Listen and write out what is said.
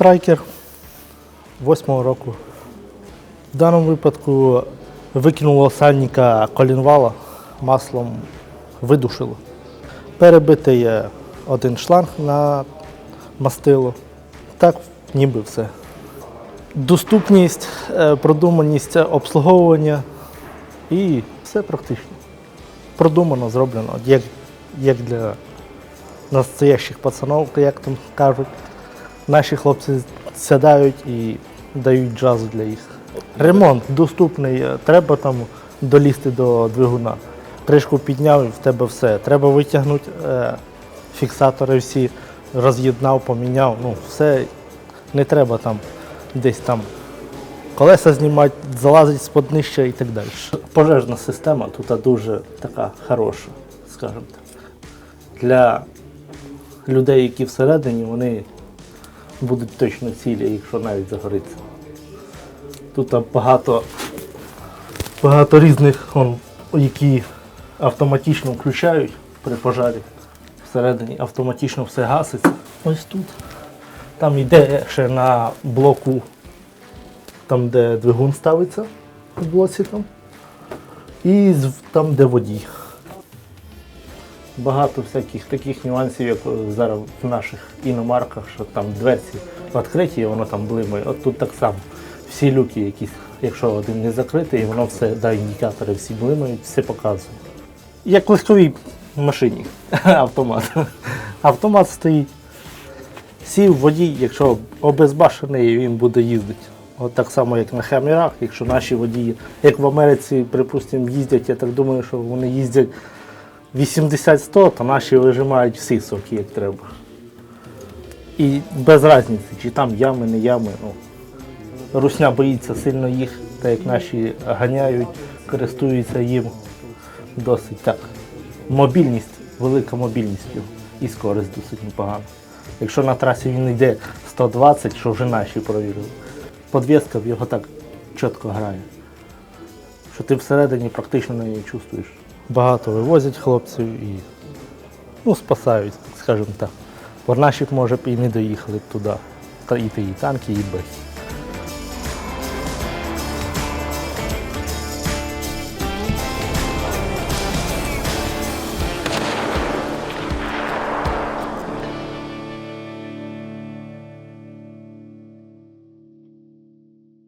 страйкер восьмого року. В даному випадку викинуло сальника колінвала маслом видушило. Перебитий один шланг на мастило. Так, ніби все. Доступність, е, продуманість обслуговування і все практично. Продумано, зроблено, як, як для настоящих пацанов, як там кажуть. Наші хлопці сідають і дають джазу для їх. Ремонт доступний, е, треба там долізти до двигуна. Кришку підняв і в тебе все. Треба витягнути е, фіксатори всі, роз'єднав, поміняв. Ну, все не треба там десь там колеса знімати, залазить з-под днища і так далі. Пожежна система тут дуже така хороша, скажімо так. Для людей, які всередині, вони будуть точно цілі, якщо навіть загориться. Тут багато, багато різних, он, які автоматично включають при пожарі. Всередині автоматично все гаситься. Ось тут. Там йде ще на блоку, там, де двигун ставиться в блоці там. І там, де водій. Багато всяких таких нюансів, як зараз в наших іномарках, що там дверці відкриті, і воно там блимає. От тут так само. Всі люки якісь, якщо один не закритий, воно все, да, індикатори всі блимають, все показує. Як в легковій машині, автомат. Автомат стоїть. Сів водій, якщо обезбашений, він буде їздити. От так само, як на хамерах, якщо наші водії, як в Америці, припустимо, їздять, я так думаю, що вони їздять 80-100, то наші вижимають всі соки, як треба. І без різниці, чи там ями, не ями. Ну, Русня боїться сильно їх, так як наші ганяють, користуються їм досить так. Мобільність, велика мобільність і скорість досить непогана. Якщо на трасі він йде 120, що вже наші провірили, подвіска в його так чітко грає, що ти всередині практично не чувствуєш. Багато вивозять хлопців і ну, спасають, скажімо так. Бо наші, б, може, б і не доїхали б туди. Та і ті танки, і бехи.